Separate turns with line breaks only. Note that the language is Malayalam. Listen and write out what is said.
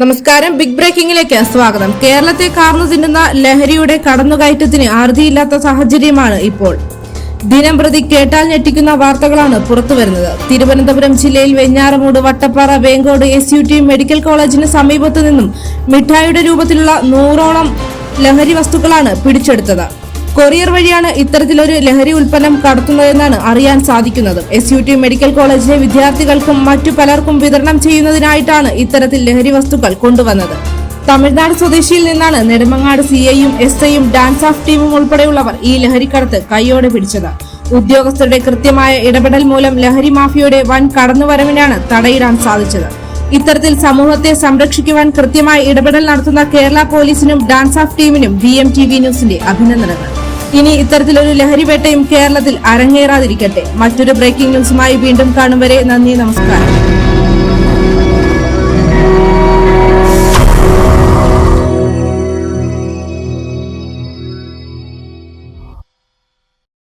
നമസ്കാരം. ബിഗ് ബ്രേക്കിംഗിലേക്ക് സ്വാഗതം. കേരളത്തെ കാർന്നു തിന്നുന്ന ലഹരിയുടെ കടന്നുകയറ്റത്തിന് ആർതിയില്ലാത്ത സാഹചര്യമാണ് ഇപ്പോൾ. ദിനം പ്രതി കേട്ടാൽ ഞെട്ടിക്കുന്ന വാർത്തകളാണ് പുറത്തുവരുന്നത് തിരുവനന്തപുരം ജില്ലയിൽ Venjaramoodu Vattappara Vengode S U T medical കോളേജിന് സമീപത്തു നിന്നും മിഠായിയുടെ രൂപത്തിലുള്ള നൂറോളം ലഹരി വസ്തുക്കളാണ് പിടിച്ചെടുത്തത്. കൊറിയർ വഴിയാണ് ഇത്തരത്തിലൊരു ലഹരി ഉൽപ്പന്നം കടത്തുന്നതെന്നാണ് അറിയാൻ സാധിക്കുന്നത്. എസ് യു ടി മെഡിക്കൽ കോളേജിലെ വിദ്യാർത്ഥികൾക്കും മറ്റു പലർക്കും വിതരണം ചെയ്യുന്നതിനായിട്ടാണ് ഇത്തരത്തിൽ ലഹരി വസ്തുക്കൾ കൊണ്ടുവന്നത്. തമിഴ്നാട് സ്വദേശിയിൽ നിന്നാണ് നെടുമങ്ങാട് സി ഐയും എസ് ഐയും ഡാൻസ് ഓഫ് ടീമും ഉൾപ്പെടെയുള്ളവർ ഈ ലഹരിക്കടത്ത് കൈയോടെ പിടിച്ചത്. ഉദ്യോഗസ്ഥരുടെ കൃത്യമായ ഇടപെടൽ മൂലം ലഹരി മാഫിയയുടെ വൻ കടന്നുവരവിനാണ് തടയിടാൻ സാധിച്ചത്. ഇത്തരത്തിൽ സമൂഹത്തെ സംരക്ഷിക്കുവാൻ കൃത്യമായി ഇടപെടൽ നടത്തുന്ന കേരള പോലീസിനും ഡാൻസ് ഓഫ് ടീമിനും വി എം ടി വി ന്യൂസിന്റെ അഭിനന്ദനങ്ങൾ. ഇനി ഇത്തരത്തിലൊരു ലഹരി വേട്ടയും കേരളത്തിൽ അരങ്ങേറാതിരിക്കട്ടെ. മറ്റൊരു ബ്രേക്കിംഗ് ന്യൂസുമായി വീണ്ടും കാണും വരെ നന്ദി നമസ്കാരം.